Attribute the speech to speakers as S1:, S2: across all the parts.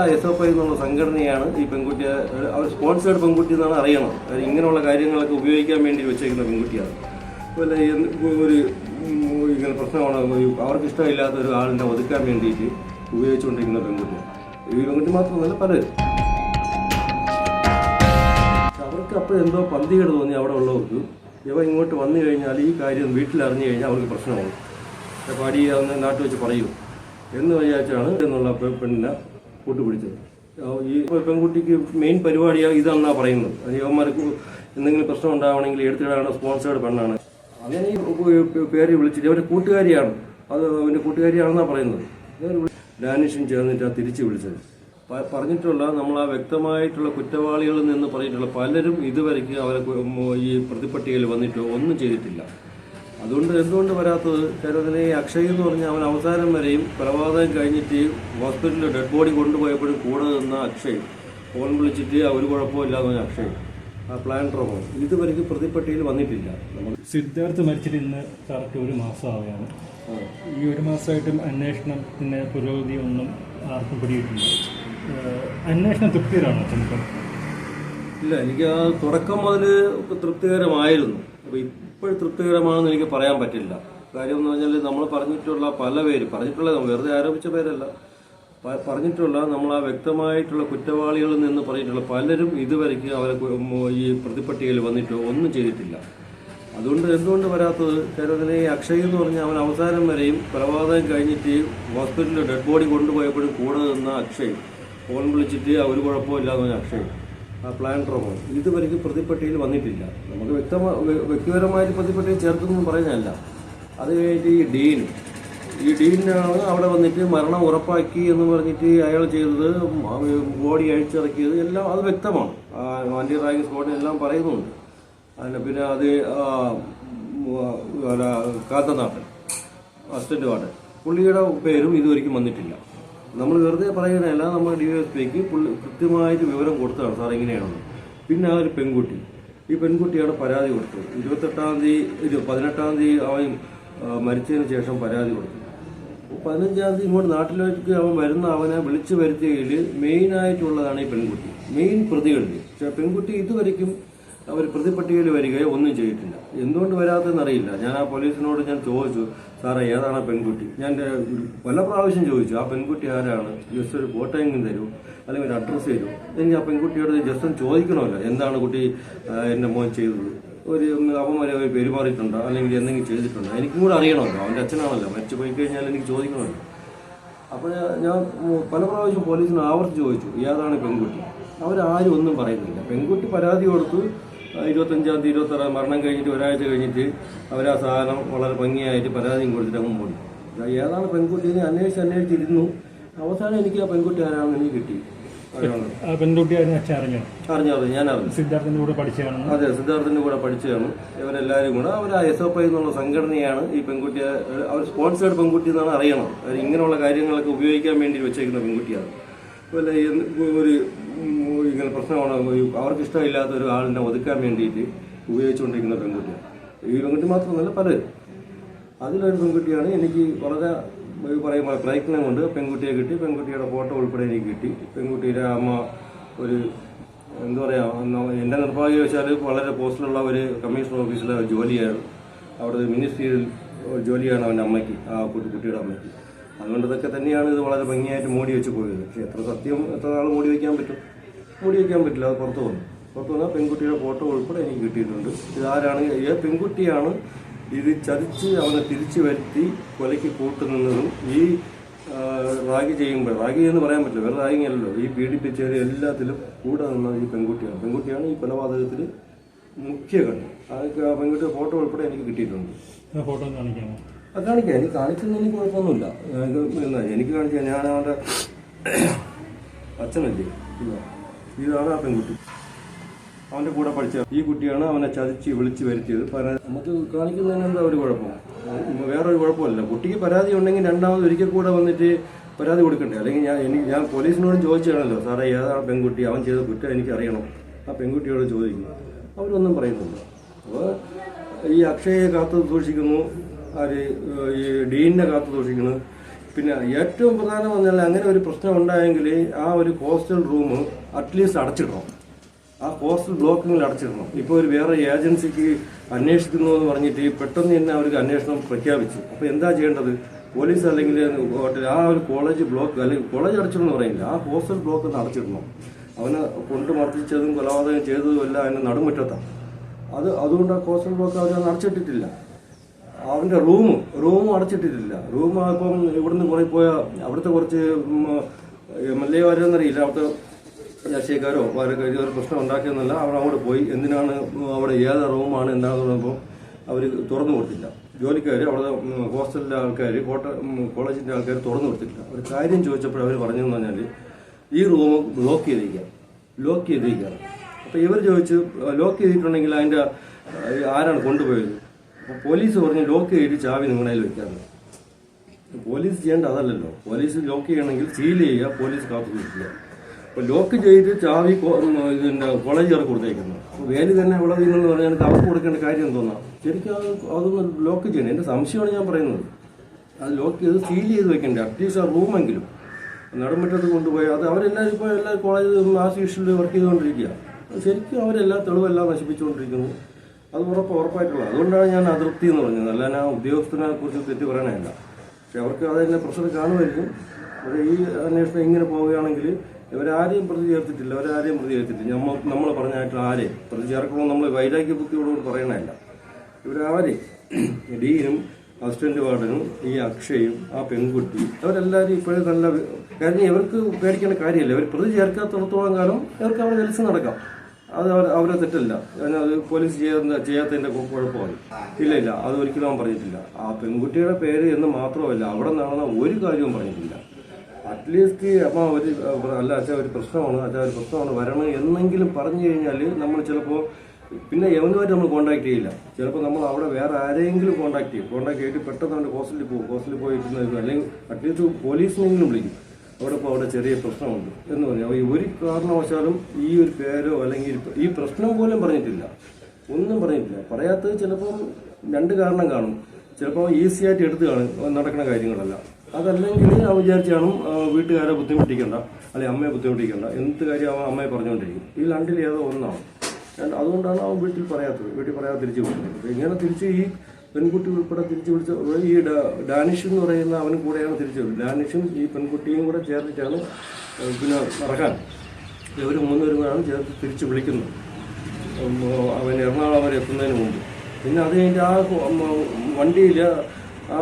S1: ആ S F I എന്നുള്ള സംഘടനയാണ് ഈ പെൺകുട്ടിയെ അവർ സ്പോൺസേഡ് പെൺകുട്ടി എന്നാണ് അറിയണം. ഇങ്ങനെയുള്ള കാര്യങ്ങളൊക്കെ ഉപയോഗിക്കാൻ വേണ്ടി വെച്ചേക്കുന്ന പെൺകുട്ടിയാണ്. അതുപോലെ ഒരു ഇങ്ങനെ പ്രശ്നമാണ്? ഒരു അവർക്ക് ഇഷ്ടമില്ലാത്ത ഒരു ആളിനെ ഒതുക്കാൻ വേണ്ടിയിട്ട് ഉപയോഗിച്ചുകൊണ്ടിരിക്കുന്ന പെൺകുട്ടിയാണ്. ഈ പെൺകുട്ടി മാത്രമല്ല പലരും. അവർക്ക് അപ്പോൾ എന്തോ പന്തികേട് തോന്നി അവിടെ ഉള്ളവർക്ക്. ഇവ ഇങ്ങോട്ട് വന്നു കഴിഞ്ഞാൽ ഈ കാര്യം വീട്ടിൽ അറിഞ്ഞു കഴിഞ്ഞാൽ അവർക്ക് പ്രശ്നമാണ് അടി അന്ന് നാട്ടിൽ വെച്ച് പറയൂ. എന്ന് വിചാരിച്ചാണ് എന്നുള്ള പെണ്ണിനെ കൂട്ടുപിടിച്ചത്. ഈ പെൺകുട്ടിക്ക് മെയിൻ പരിപാടിയാണ് ഇതാണെന്നാണ് പറയുന്നത്. യുവന്മാർക്ക് എന്തെങ്കിലും പ്രശ്നം ഉണ്ടാവണമെങ്കിൽ എടുത്തിടാണ് സ്പോൺസേഡ് പെണ്ണാണ്. അങ്ങനെ ഈ പേര് വിളിച്ചിട്ട് അവരുടെ കൂട്ടുകാരിയാണ്. അത് അവന്റെ കൂട്ടുകാരിയാണെന്നാണ് പറയുന്നത്. ഡാനിഷും ചേർന്നിട്ടാണ് തിരിച്ച് വിളിച്ചത്. പറഞ്ഞിട്ടുള്ള നമ്മൾ ആ വ്യക്തമായിട്ടുള്ള കുറ്റവാളികളിൽ നിന്ന് പറഞ്ഞിട്ടുള്ള പലരും ഇതുവരെയ്ക്ക് അവരെ ഈ പ്രതിപട്ടികയിൽ വന്നിട്ട് ഒന്നും ചെയ്തിട്ടില്ല. അതുകൊണ്ട് എന്തുകൊണ്ട് വരാത്തത്? കേരളത്തിലെ ഈ അക്ഷയ് എന്ന് പറഞ്ഞാൽ അവൻ അവസാനം വരെയും കൊലപാതകം കഴിഞ്ഞിട്ട് ഹോസ്പിറ്റലിൽ ഡെഡ് ബോഡി കൊണ്ടുപോയപ്പോഴും കൂടെ നിന്ന അക്ഷയ്. ഫോൺ വിളിച്ചിട്ട് ഒരു കുഴപ്പമില്ലാന്ന് പറഞ്ഞ അക്ഷയ്. ആ പ്ലാൻ റോമോ ഇതുവരെയ്ക്ക് പ്രതിപ്പെട്ടിയിൽ വന്നിട്ടില്ല. നമ്മൾ
S2: സിദ്ധാർത്ഥ് മരിച്ചിട്ട് ഇന്ന് കറക്റ്റ് ഒരു മാസമാവുകയാണ് ഈ ഒരു മാസമായിട്ടും അന്വേഷണത്തിന് പുരോഗതി ഒന്നും ആർക്കും പിടിയിട്ടില്ല അന്വേഷണം തൃപ്തികരമാണോ ചെറുപ്പം
S1: ഇല്ല എനിക്ക് ആ തുടക്കം മുതൽ തൃപ്തികരമായിരുന്നു. അപ്പോൾ ഇപ്പോൾ തൃപ്തികരമാണെന്ന് എനിക്ക് പറയാൻ പറ്റില്ല. കാര്യം എന്ന് പറഞ്ഞാൽ നമ്മൾ പറഞ്ഞിട്ടുള്ള പല പേര് പറഞ്ഞിട്ടുള്ള വെറുതെ ആരോപിച്ച പേരല്ല. പറഞ്ഞിട്ടുള്ള നമ്മൾ ആ വ്യക്തമായിട്ടുള്ള കുറ്റവാളികളിൽ നിന്ന് പറഞ്ഞിട്ടുള്ള പലരും ഇതുവരെയ്ക്ക് അവരെ ഈ പ്രതിപ്പട്ടികയിൽ വന്നിട്ട് ഒന്നും ചെയ്തിട്ടില്ല. അതുകൊണ്ട് എന്തുകൊണ്ട് വരാത്തത്? കേരളത്തിലെ അക്ഷയ് എന്ന് പറഞ്ഞാൽ അവൻ അവസാനം വരെയും കൊലപാതകം കഴിഞ്ഞിട്ട് ഹോസ്പിറ്റലിൽ ഡെഡ് ബോഡി കൊണ്ടുപോയപ്പോഴും കൂടെ നിന്ന അക്ഷയ്. ഫോൺ വിളിച്ചിട്ട് ഒരു കുഴപ്പമില്ലാന്ന് പറഞ്ഞ അക്ഷയ്. പ്ലാൻ റോമോ ഇതുവരെയ്ക്ക് പ്രതിപട്ടികയിൽ വന്നിട്ടില്ല. നമുക്ക് വ്യക്തമായി വ്യക്തിപരമായിട്ട് പ്രതിപട്ടികയിൽ ചേർത്തൊന്നും പറയുന്നതല്ല. അത് കഴിഞ്ഞിട്ട് ഈ ഡീൻ ഈ ഡീനാണ് അവിടെ വന്നിട്ട് മരണം ഉറപ്പാക്കി എന്ന് പറഞ്ഞിട്ട് അയാൾ ചെയ്തത് ബോഡി അഴിച്ചിറക്കിയത് എല്ലാം അത് വ്യക്തമാണ്. ആന്റി റാങ്ക് സ്ക്വാഡ് എല്ലാം പറയുന്നുണ്ട്. അതിന് പിന്നെ അത് ആ, അസിസ്റ്റന്റ് വാട്ടൻ പുള്ളിയുടെ പേരും ഇതുവരെയ്ക്കും വന്നിട്ടില്ല. നമ്മൾ വെറുതെ പറയുന്നതല്ല നമ്മൾ ഡി എസ് പിക്ക് പുള്ളി കൃത്യമായിട്ട് വിവരം കൊടുത്തതാണ്. സാർ ഇങ്ങനെയാണെന്ന്. പിന്നെ ആ ഒരു പെൺകുട്ടി. ഈ പെൺകുട്ടിയാണ് പരാതി കൊടുത്തത്. ഇരുപത്തെട്ടാം തീയതി ഇത് പതിനെട്ടാം തീയതി അവൻ മരിച്ചതിന് ശേഷം പരാതി കൊടുത്തു. പതിനഞ്ചാം തീയതി ഇങ്ങോട്ട് നാട്ടിലേക്ക് അവൻ വരുന്ന അവനെ വിളിച്ചു വരുത്തിയതിൽ മെയിനായിട്ടുള്ളതാണ് ഈ പെൺകുട്ടി. മെയിൻ പ്രതികളിൽ പെൺകുട്ടി ഇതുവരെയ്ക്കും അവർ പ്രതിപട്ടികയിൽ വരികയോ ഒന്നും ചെയ്തിട്ടില്ല. എന്തുകൊണ്ട് വരാത്തതെന്നറിയില്ല ഞാൻ ആ പോലീസിനോട് ഞാൻ ചോദിച്ചു. സാറേ ഏതാണ് പെൺകുട്ടി? ഞാൻ പല പ്രാവശ്യം ചോദിച്ചു ആ പെൺകുട്ടി ആരാണ്? ജസ്റ്റ് ഒരു ഫോട്ടോ എങ്കിലും തരൂ അല്ലെങ്കിൽ ഒരു അഡ്രസ്സ് തരൂ. എനിക്ക് ആ പെൺകുട്ടിയോട് ജസ്റ്റ് ചോദിക്കണമല്ലോ എന്താണ് കുട്ടി എന്റെ മോൻ ചെയ്തത്? ഒരു അപമര്യാദ പെരുമാറിയിട്ടുണ്ടോ? അല്ലെങ്കിൽ എന്തെങ്കിലും ചെയ്തിട്ടുണ്ടോ? എനിക്കും കൂടെ അറിയണമല്ലോ അവന്റെ അച്ഛനാണല്ലോ മരിച്ചു പോയി കഴിഞ്ഞാൽ എനിക്ക് ചോദിക്കണമല്ലോ. അപ്പോൾ ഞാൻ പല പ്രാവശ്യം പോലീസിന് ആവർത്തിച്ച് ചോദിച്ചു ഏതാണ് പെൺകുട്ടി? അവരാരും ഒന്നും പറയുന്നില്ല. പെൺകുട്ടി പരാതി കൊടുത്തു ഇരുപത്തഞ്ചാം തീയതി ഇരുപത്താറാം മരണം കഴിഞ്ഞിട്ട് ഒരാഴ്ച കഴിഞ്ഞിട്ട് അവർ ആ സാധനം വളരെ ഭംഗിയായിട്ട് പരാതിയും കൊടുത്തിട്ട് അങ്ങ് പോയി. ഏതാണ് പെൺകുട്ടി എന്ന് അന്വേഷിച്ച് അന്വേഷിച്ചിരുന്നു. അവസാനം എനിക്ക് ആ പെൺകുട്ടി ആരാണെന്ന് എനിക്ക് കിട്ടി. അറിയണം
S2: ആ പെൺകുട്ടി അതിനെ അച്ഛൻ അറിഞ്ഞോ
S1: ഞാൻ അറിഞ്ഞു
S2: സിദ്ധാർത്ഥിന്റെ കൂടെ പഠിച്ചതാണ്
S1: അതെ സിദ്ധാർത്ഥിന്റെ കൂടെ പഠിച്ചതാണ് ഇവരെല്ലാവരും കൂടെ അവർ ആ എസ് എഫ് ഐ എന്നുള്ള സംഘടനയാണ് ഈ പെൺകുട്ടിയെ അവർ സ്പോൺസേഡ് പെൺകുട്ടി എന്നാണ് അറിയണം. അവർ ഇങ്ങനെയുള്ള കാര്യങ്ങളൊക്കെ ഉപയോഗിക്കാൻ വേണ്ടി വെച്ചേക്കുന്ന പെൺകുട്ടിയാണ്. എന്ത് ഒരു ഇങ്ങനെ പ്രശ്നമാണ്? അവർക്ക് ഇഷ്ടമില്ലാത്ത ഒരു ആളിനെ ഒതുക്കാൻ വേണ്ടിയിട്ട് ഉപയോഗിച്ചുകൊണ്ടിരിക്കുന്ന പെൺകുട്ടിയാണ്. ഈ പെൺകുട്ടി മാത്രമല്ല പലരും. അതിലൊരു പെൺകുട്ടിയാണ് എനിക്ക് വളരെ പറയുമ്പോൾ പ്രയത്നം കൊണ്ട് പെൺകുട്ടിയെ കിട്ടി പെൺകുട്ടിയുടെ ഫോട്ടോ ഉൾപ്പെടെ എനിക്ക് കിട്ടി. പെൺകുട്ടിയുടെ അമ്മ ഒരു എന്താ പറയുക എന്റെ നിർഭാഗ്യം വെച്ചാൽ വളരെ പോസ്റ്റിലുള്ള ഒരു കമ്മീഷണർ ഓഫീസിലെ ജോലിയാണ്. അവിടെ മിനിസ്ട്രിയിൽ ജോലിയാണ് അവന്റെ അമ്മയ്ക്ക് ആ കുട്ടി കുട്ടിയുടെ അമ്മയ്ക്ക്. അതുകൊണ്ട് ഇതൊക്കെ തന്നെയാണ് ഇത് വളരെ ഭംഗിയായിട്ട് മൂടി വെച്ച് പോയത്. പക്ഷേ എത്ര സത്യം എത്ര നാൾ മൂടി വയ്ക്കാൻ പറ്റും? മൂടി വയ്ക്കാൻ പറ്റില്ല അത് പുറത്തു വന്നു. പുറത്തു വന്നാൽ പെൺകുട്ടിയുടെ ഫോട്ടോ ഉൾപ്പെടെ എനിക്ക് കിട്ടിയിട്ടുണ്ട്. ഇതാരാണ് ഏ പെൺകുട്ടിയാണ് ഇത് ചതിച്ച് അവനെ തിരിച്ചു വരുത്തി കൊലയ്ക്ക് കൂട്ടുനിന്നതും ഈ റാഗി ചെയ്യുമ്പോൾ റാഗി എന്ന് പറയാൻ പറ്റില്ല വേറെ റാഗിങ് അല്ലല്ലോ. ഈ പീഡിപ്പിച്ചത് എല്ലാത്തിലും കൂടെ നിന്ന ഈ പെൺകുട്ടിയാണ്. പെൺകുട്ടിയാണ് ഈ കൊലപാതകത്തിൽ മുഖ്യ കണ്ണ്. ആ പെൺകുട്ടിയുടെ ഫോട്ടോ ഉൾപ്പെടെ എനിക്ക് കിട്ടിയിട്ടുണ്ട്.
S2: ഫോട്ടോ കാണിക്കാമോ?
S1: അത് കാണിക്കാം. എനിക്ക് കാണിച്ചൊന്നും എനിക്ക് കുഴപ്പമൊന്നുമില്ല എനിക്ക് കാണിച്ചാൽ ഞാൻ അവന്റെ അച്ഛനല്ലേ. ഇതാണ് ആ പെൺകുട്ടി. അവന്റെ കൂടെ പഠിച്ച ഈ കുട്ടിയാണ് അവനെ ചതിച്ച് വിളിച്ച് വരുത്തിയത്. പരാതി നമുക്ക് കാണിക്കുന്നതിന് എന്താ ഒരു കുഴപ്പം? വേറൊരു കുഴപ്പമില്ല. കുട്ടിക്ക് പരാതി ഉണ്ടെങ്കിൽ രണ്ടാമത് ഒരിക്കൽ കൂടെ വന്നിട്ട് പരാതി കൊടുക്കണ്ടേ? അല്ലെങ്കിൽ ഞാൻ എനിക്ക് ഞാൻ പോലീസിനോട് ചോദിച്ചാണല്ലോ സാറേ ഏതാണ് പെൺകുട്ടി? അവൻ ചെയ്ത കുറ്റം എനിക്കറിയണം. ആ പെൺകുട്ടിയോട് ചോദിക്കുന്നു. അവരൊന്നും പറയുന്നില്ല. അപ്പോൾ ഈ അക്ഷയെ കാത്തു സൂക്ഷിക്കുന്നു. ആര് ഈ ഡീനിനെ കാത്തു സൂക്ഷിക്കുന്നത് പിന്നെ ഏറ്റവും പ്രധാനം പറഞ്ഞാൽ അങ്ങനെ ഒരു പ്രശ്നം ഉണ്ടായെങ്കിൽ ആ ഒരു ഹോസ്റ്റൽ റൂം അറ്റ്ലീസ്റ്റ് അടച്ചിടണം. ആ ഹോസ്റ്റൽ ബ്ലോക്കിങ്ങിൽ അടച്ചിടണം. ഇപ്പോൾ ഒരു വേറെ ഏജൻസിക്ക് അന്വേഷിക്കുന്നു എന്ന് പറഞ്ഞിട്ട് പെട്ടെന്ന് തന്നെ അവർക്ക് അന്വേഷണം പ്രഖ്യാപിച്ചു. അപ്പോൾ എന്താ ചെയ്യേണ്ടത്? പോലീസ് അല്ലെങ്കിൽ ഹോട്ടൽ ആ ഒരു കോളേജ് ബ്ലോക്ക് അല്ലെങ്കിൽ കോളേജ് അടച്ചിടണമെന്ന് പറയില്ല ആ ഹോസ്റ്റൽ ബ്ലോക്ക് ഒന്ന് അടച്ചിടണം. അവനെ കൊണ്ട് മർദ്ദിച്ചതും കൊലപാതകം ചെയ്തതും എല്ലാം അതിന് നടുമുറ്റത്താണ്. അത് അതുകൊണ്ട് ആ ഹോസ്റ്റൽ ബ്ലോക്ക് അവർ അടച്ചിട്ടിട്ടില്ല. അവന്റെ റൂം റൂം അടച്ചിട്ടിട്ടില്ല. റൂം ഇപ്പം ഇവിടുന്ന് കുറേ പോയ അവിടുത്തെ കുറച്ച് എം എൽ എ ആരെന്നറിയില്ല അവിടുത്തെ രാഷ്ട്രീയക്കാരോ അവരൊക്കെ ഒരു പ്രശ്നം ഉണ്ടാക്കിയെന്നല്ല അവർ അങ്ങോട്ട് പോയി. എന്തിനാണ് അവിടെ ഏത് റൂമാണ് എന്താണെന്ന് പറഞ്ഞപ്പോൾ അവർ തുറന്നു കൊടുത്തില്ല. ജോലിക്കാർ അവിടെ ഹോസ്റ്റലിലെ ആൾക്കാർ കോട്ട കോളേജിന്റെ ആൾക്കാർ തുറന്നു കൊടുത്തിട്ടില്ല ഒരു കാര്യം ചോദിച്ചപ്പോൾ അവർ പറഞ്ഞതെന്ന് പറഞ്ഞാൽ ഈ റൂം ബ്ലോക്ക് ചെയ്തിരിക്കുക ലോക്ക് ചെയ്തിരിക്കുകയാണ് അപ്പോൾ ഇവർ ചോദിച്ച് ലോക്ക് ചെയ്തിട്ടുണ്ടെങ്കിൽ അതിന്റെ ആരാണ് കൊണ്ടുപോയത്? അപ്പോൾ പോലീസ് പറഞ്ഞു ലോക്ക് ചെയ്ത് ചാവി നിങ്ങളുടെ കയ്യിൽ വെക്കാമെന്ന് പോലീസ് ചെയ്യേണ്ട അതല്ലല്ലോ. പോലീസ് ലോക്ക് ചെയ്യണമെങ്കിൽ സീൽ ചെയ്യുക പോലീസ് കാത്തു സൂക്ഷിക്കുക അപ്പോൾ ലോക്ക് ചെയ്ത് ചാവി കോ- ഉം, ഇതിന്റെ കോളേജുകാർക്ക് കൊടുത്തേക്കുന്നു. അപ്പോൾ വേലി തന്നെ അവിടെ എന്ന് പറഞ്ഞാൽ അവർക്ക് കൊടുക്കേണ്ട കാര്യം എന്തോന്നാ? ശരിക്കും അത് ലോക്ക് ചെയ്യണം. എന്റെ സംശയമാണ് ഞാൻ പറയുന്നത്. അത് ലോക്ക് ചെയ്ത് സീൽ ചെയ്ത് വെക്കണ്ടേ? അറ്റ്ലീസ്റ്റ് ആ റൂമെങ്കിലും നടുമുറ്റത്ത് കൊണ്ടുപോയി അത് അവരെല്ലാവരും ഇപ്പോൾ എല്ലാ കോളേജ് ആസ് യൂഷ്വൽ വർക്ക് ചെയ്തുകൊണ്ടിരിക്കുക. ശരിക്കും അവരെല്ലാം തെളിവെല്ലാം നശിപ്പിച്ചുകൊണ്ടിരിക്കുന്നു. അത് ഉറപ്പ് ഉറപ്പായിട്ടുള്ള അതുകൊണ്ടാണ് ഞാൻ അതൃപ്തി എന്ന് പറഞ്ഞത്. അല്ല ഞാൻ ഉദ്യോഗസ്ഥനെ കുറിച്ച് തെറ്റ് പറയണമല്ല പക്ഷെ അവർക്ക് അതിന്റെ പ്രഷർ കാണുമായിരിക്കും. പക്ഷേ ഈ അന്വേഷണം ഇങ്ങനെ പോവുകയാണെങ്കിൽ ഇവരാരെയും പ്രതി ചേർത്തിട്ടില്ല. അവരാരെയും പ്രതി ചേർത്തിട്ടില്ല. നമ്മൾ നമ്മൾ പറഞ്ഞായിട്ടുള്ള ആരെയും പ്രതി ചേർക്കണമെന്ന് നമ്മൾ വൈരാഗ്യ ബുദ്ധിയോടുകൂടി പറയണമല്ല ഇവരാരെയും ഡീനും അസിസ്റ്റന്റ് വാർഡനും ഈ അക്ഷയും ആ പെൺകുട്ടി അവരെല്ലാവരും ഇപ്പോഴും നല്ല കാരണം ഇവർക്ക് പേടിക്കേണ്ട കാര്യമില്ല. ഇവർ പ്രതി ചേർക്കാത്തടത്തോളം കാലം ഇവർക്ക് അവിടെ ജലസ് നടക്കാം. അത് അവരെ തെറ്റല്ല. അത് പോലീസ് ചെയ്യാത്ത ചെയ്യാത്തതിന്റെ കുഴപ്പമാണ്. ഇല്ല ഇല്ല അത് ഒരിക്കലും അവൻ പറഞ്ഞിട്ടില്ല. ആ പെൺകുട്ടിയുടെ പേര് എന്ന് മാത്രമല്ല അവിടെ നടന്ന ഒരു കാര്യവും പറഞ്ഞിട്ടില്ല. അറ്റ്ലീസ്റ്റ് അമ്മ ഒരു അല്ല അച്ഛാ ഒരു പ്രശ്നമാണ്. അച്ഛാ ഒരു പ്രശ്നമാണ് വരണം എന്നെങ്കിലും പറഞ്ഞു കഴിഞ്ഞാൽ നമ്മൾ ചിലപ്പോൾ പിന്നെ എവനുമായിട്ട് നമ്മൾ കോൺടാക്ട് ചെയ്യില്ല. ചിലപ്പോൾ നമ്മൾ അവിടെ വേറെ ആരെങ്കിലും കോൺടാക്ട് ചെയ്യും. കോൺടാക്ട് ചെയ്തിട്ട് പെട്ടെന്ന് അവന്റെ ഹോസ്റ്റലിൽ പോകും ഹോസ്റ്റലിൽ പോയിട്ട് അല്ലെങ്കിൽ അറ്റ്ലീസ്റ്റ് പോലീസിനെങ്കിലും വിളിക്കും. അവിടെ ഇപ്പോൾ അവിടെ ചെറിയ പ്രശ്നമുണ്ട്. എന്ന് പറഞ്ഞാൽ ഈ ഒരു കാരണവശാലും ഈ ഒരു പേരോ അല്ലെങ്കിൽ ഈ പ്രശ്നം പോലും പറഞ്ഞിട്ടില്ല. ഒന്നും പറഞ്ഞിട്ടില്ല. പറയാത്തത് ചിലപ്പം രണ്ട് കാരണം കാണും. ചിലപ്പോൾ ഈസി ആയിട്ട് എടുത്ത് കാണും നടക്കുന്ന കാര്യങ്ങളല്ല. അതല്ലെങ്കിൽ ഞാൻ വിചാരിച്ചാണ് വീട്ടുകാരെ ബുദ്ധിമുട്ടിക്കണ്ട അല്ലെങ്കിൽ അമ്മയെ ബുദ്ധിമുട്ടിക്കണ്ട എന്ത് കാര്യം അവൻ അമ്മയെ പറഞ്ഞുകൊണ്ടിരിക്കും. ഈ രണ്ടിൽ ഏതോ ഒന്നാണ് അതുകൊണ്ടാണ് അവൻ വീട്ടിൽ പറയാത്തത് വീട്ടിൽ പറയാതെ തിരിച്ചു പോകുന്നത് ഇങ്ങനെ തിരിച്ച് ഈ പെൺകുട്ടി ഉൾപ്പെടെ തിരിച്ചു വിളിച്ച ഈ ഡാനിഷ് എന്ന് പറയുന്ന അവനും കൂടെയാണ് തിരിച്ചു വിളിച്ചത് ഡാനിഷും ഈ പെൺകുട്ടിയും കൂടെ ചേർത്തിട്ടാണ് പിന്നെ നടക്കാൻ. ഇവർ മൂന്നുപേരും കൂടെയാണ് ചേർത്ത് തിരിച്ചു വിളിക്കുന്നത്. അവൻ എറണാകുളം വരെ എത്തുന്നതിന് മുമ്പ്. പിന്നെ അത് കഴിഞ്ഞിട്ട് ആ വണ്ടിയിൽ ആ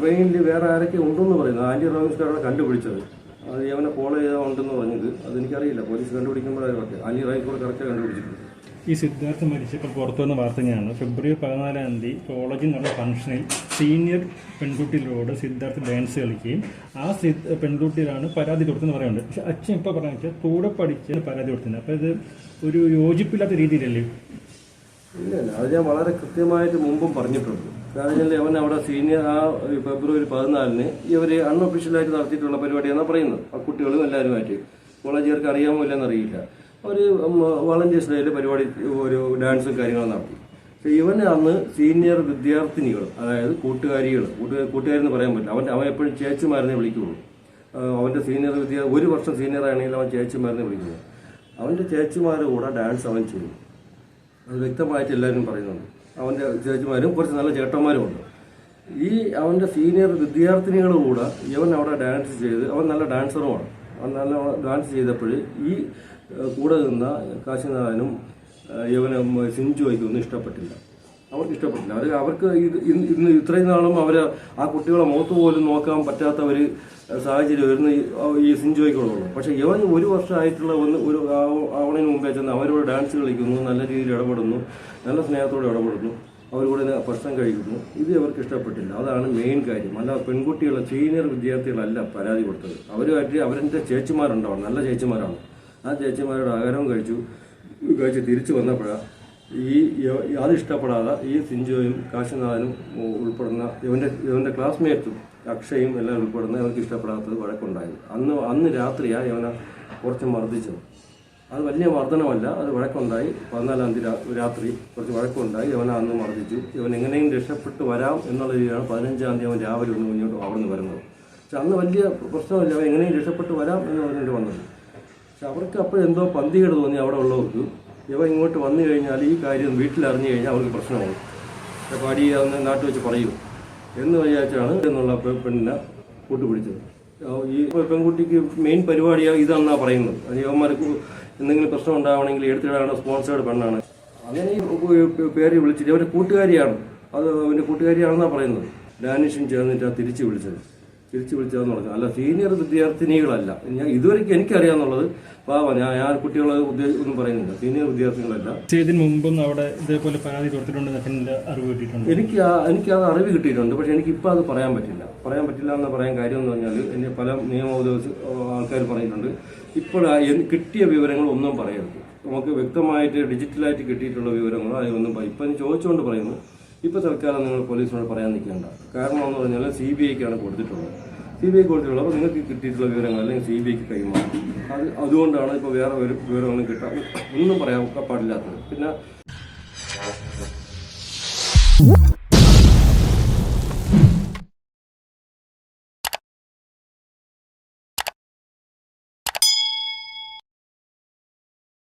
S1: ട്രെയിനിൽ വേറെ ആരൊക്കെ ഉണ്ടെന്ന് പറയുന്നത്. ആന്റി റോബിൻസ്കാരാണ് കണ്ടുപിടിച്ചത്. അത് അവനെ ഫോളോ ചെയ്താൽ ഉണ്ടെന്ന് പറഞ്ഞത്. അതെനിക്കറിയില്ല. പോലീസ് കണ്ടുപിടിക്കുമ്പോഴാണ് ആന്റി കൂടെ കറക്റ്റ് കണ്ടുപിടിച്ചിട്ടുണ്ട്
S2: ഈ സിദ്ധാർത്ഥ മരിച്ചപ്പോൾ പുറത്തു വന്ന വാർത്തയാണ് ഫെബ്രുവരി പതിനാലാം തീയതി കോളേജിൽ നടന്ന ഫംഗ്ഷനിൽ സീനിയർ പെൺകുട്ടികളോട് സിദ്ധാർത്ഥ ഡാൻസ് കളിക്കുകയും ആ സിദ് പെൺകുട്ടിയിലാണ് പരാതി കൊടുത്തെന്ന് പറയുന്നുണ്ട്. പക്ഷെ അച്ഛൻ ഇപ്പോൾ പറഞ്ഞു വെച്ചാൽ കൂടെ പഠിച്ച് പരാതി കൊടുക്കുന്നത് അപ്പോൾ ഇത് ഒരു യോജിപ്പില്ലാത്ത രീതിയിലല്ലേ?
S1: ഇല്ല അത് ഞാൻ വളരെ കൃത്യമായിട്ട് മുമ്പും പറഞ്ഞിട്ടുണ്ട്. കാരണം വെച്ചാൽ അവൻ അവിടെ സീനിയർ ആ ഫെബ്രുവരി പതിനാലിന് ഇവർ അൺഒഫീഷ്യലായിട്ട് നടത്തിയിട്ടുള്ള പരിപാടിയാണ് പറയുന്നത്. ആ കുട്ടികളും എല്ലാവരുമായിട്ട്. കോളേജുകാർക്ക് അറിയാമോ ഇല്ലെന്നറിയില്ല അവർ വളണ്ടിയേഴ്സ് ഡേയിൽ പരിപാടി ഒരു ഡാൻസും കാര്യങ്ങളും നടത്തി. പക്ഷേ ഇവന് അന്ന് സീനിയർ വിദ്യാർത്ഥിനികൾ അതായത് കൂട്ടുകാരികൾ കൂട്ടുകാർ കൂട്ടുകാരെന്ന് പറയാൻ പറ്റില്ല. അവൻ അവൻ എപ്പോഴും ചേച്ചിമാരനെ വിളിക്കുള്ളൂ. അവന്റെ സീനിയർ വിദ്യ ഒരു വർഷം സീനിയർ ആണെങ്കിൽ അവൻ ചേച്ചിമാരനെ വിളിക്കുന്നത് അവന്റെ ചേച്ചിമാരുടെ കൂടെ ഡാൻസ് അവൻ ചെയ്യും. അത് വ്യക്തമായിട്ട് എല്ലാവരും പറയുന്നുണ്ട്. അവന്റെ ചേച്ചിമാരും കുറച്ച് നല്ല ചേട്ടന്മാരും ഉണ്ട്. ഈ അവന്റെ സീനിയർ വിദ്യാർത്ഥിനികളുടെ കൂടെ ഇവൻ അവിടെ ഡാൻസ് ചെയ്ത് അവൻ നല്ല ഡാൻസറുമാണ് അവൻ നല്ല ഡാൻസ് ചെയ്തപ്പോൾ ഈ കൂടെ നിന്ന കാശിനാഥനും യവന ഇവന് സിഞ്ചുവയ്ക്കും ഇഷ്ടപ്പെട്ടില്ല. അവർക്ക് ഇഷ്ടപ്പെട്ടില്ല. അവർ അവർക്ക് ഇന്ന് ഇത്രയും നാളും അവർ ആ കുട്ടികളെ മുഖത്ത് പോലും നോക്കാൻ പറ്റാത്ത ഒരു സാഹചര്യം ഈ- ഈ സിഞ്ചുവയ്ക്കുള്ളത് പക്ഷേ യവൻ ഒരു വർഷമായിട്ടുള്ള ഒന്ന് ഒരു ആവണിന് മുമ്പേ ചെന്ന് അവരോട് ഡാൻസ് കളിക്കുന്നു നല്ല രീതിയിൽ ഇടപെടുന്നു നല്ല സ്നേഹത്തോടെ ഇടപെടുന്നു അവരോട് ഭക്ഷണം കഴിക്കുന്നു. ഇത് അവർക്ക് ഇഷ്ടപ്പെട്ടില്ല. അതാണ് മെയിൻ കാര്യം. അല്ല പെൺകുട്ടികളെ സീനിയർ വിദ്യാർത്ഥികളല്ല പരാതി കൊടുത്തത്. അവരുമായിട്ട് അവരെ ചേച്ചിമാരുണ്ടാവും നല്ല ചേച്ചിമാരാണ്. ആ ചേച്ചിമാരോട് ആഹാരവും കഴിച്ചു. കഴിച്ച് തിരിച്ചു വന്നപ്പോഴാണ് ഈ അതിഷ്ടപ്പെടാതെ ഈ സിഞ്ചുവും കാശിനാഥനും ഉൾപ്പെടുന്ന ഇവന്റെ ഇവന്റെ ക്ലാസ്മേറ്റ്സും അക്ഷയും എല്ലാം ഉൾപ്പെടുന്ന ഇവർക്ക് ഇഷ്ടപ്പെടാത്തത് വഴക്കുണ്ടായത് അന്ന് അന്ന് രാത്രിയാണ് ഇവനെ കുറച്ച് മർദ്ദിച്ചത്. അത് വലിയ മർദ്ദനമല്ല അത് വഴക്കുണ്ടായി. പതിനാലാം തീയതി രാത്രി കുറച്ച് വഴക്കുണ്ടായി. ഇവനെ അന്ന് മർദ്ദിച്ചു. ഇവൻ എങ്ങനെയും രക്ഷപ്പെട്ട് വരാം എന്നുള്ള രീതിയിലാണ് പതിനഞ്ചാം തീയതി അവൻ രാവിലെ ഒന്ന് മുന്നോട്ട് അവിടെ നിന്ന് വരുന്നത്. പക്ഷെ അന്ന് വലിയ പ്രശ്നമില്ല. അവൻ എങ്ങനെയും രക്ഷപ്പെട്ട് വരാം എന്ന് പറഞ്ഞിട്ട് വന്നത്. പക്ഷെ അവർക്ക് അപ്പോഴെന്തോ പന്തികേട് തോന്നി അവിടെ ഉള്ളവർക്ക്. ഇവ ഇങ്ങോട്ട് വന്നു കഴിഞ്ഞാൽ ഈ കാര്യം വീട്ടിൽ അറിഞ്ഞു കഴിഞ്ഞാൽ അവർക്ക് പ്രശ്നമാവും. അപ്പോൾ അടി അന്ന് നാട്ടിൽ വെച്ച് പറയും. എന്ന് വിചാരിച്ചാണ് എന്നുള്ള പെണ്ണിനെ കൂട്ടുപിടിച്ചത്. ഈ പെൺകുട്ടിക്ക് മെയിൻ പരിപാടി ഇതാണെന്നാണ് പറയുന്നത്. യവന്മാർക്ക് എന്തെങ്കിലും പ്രശ്നം ഉണ്ടാവണമെങ്കിൽ എടുത്തിടാണ് സ്പോൺസേർഡ് പെണ്ണാണ്. അങ്ങനെ ഈ പേര് വിളിച്ചിട്ട് അവരുടെ കൂട്ടുകാരിയാണ്. അത് അവന്റെ കൂട്ടുകാരിയാണെന്നാണ് പറയുന്നത്. ഡാനിഷും ചേർന്നിട്ടാണ് തിരിച്ച് വിളിച്ചത്. തിരിച്ച് വിളിച്ചതെന്ന് പറഞ്ഞു. അല്ല സീനിയർ വിദ്യാർത്ഥിനികളല്ല. ഞാൻ ഇതുവരെ എനിക്കറിയാന്നുള്ളത് പാവ ഞാൻ ഞാൻ കുട്ടികളെ ഒന്നും പറയുന്നില്ല. സീനിയർ വിദ്യാർത്ഥികളല്ല.
S2: മുമ്പും അവിടെ ഇതേപോലെ പരാതി കൊടുത്തിട്ടുണ്ട് അറിവ് കിട്ടിയിട്ടുണ്ട്.
S1: എനിക്ക് എനിക്ക് അത് അറിവ് കിട്ടിയിട്ടുണ്ട്. പക്ഷെ എനിക്ക് ഇപ്പം അത് പറയാൻ പറ്റില്ല. പറയാൻ പറ്റില്ല എന്ന് പറയാൻ കാര്യം എന്ന് പറഞ്ഞാൽ എന്നെ പല നിയമ ആൾക്കാർ പറഞ്ഞിട്ടുണ്ട് ഇപ്പോൾ കിട്ടിയ വിവരങ്ങൾ ഒന്നും പറയരുത്. നമുക്ക് വ്യക്തമായിട്ട് ഡിജിറ്റലായിട്ട് കിട്ടിയിട്ടുള്ള വിവരങ്ങളോ അതിലൊന്നും ഇപ്പം ചോദിച്ചുകൊണ്ട് പറയുന്നു. ഇപ്പോൾ തൽക്കാലം നിങ്ങൾ പോലീസിനോട് പറയാൻ നിൽക്കേണ്ട. കാരണം എന്ന് പറഞ്ഞാൽ സി ബി ഐക്കാണ് കൊടുത്തിട്ടുള്ളത്. സി ബി ഐ കൊടുത്തിട്ടുള്ളത് അപ്പോൾ നിങ്ങൾക്ക് കിട്ടിയിട്ടുള്ള വിവരങ്ങൾ അല്ലെങ്കിൽ സി ബി ഐക്ക് കൈമാറും. അത് അതുകൊണ്ടാണ് ഇപ്പൊ വേറെ വിവരമൊന്നും കിട്ടാൻ ഒന്നും പറയാൻ പാടില്ലാത്തത് പിന്നെ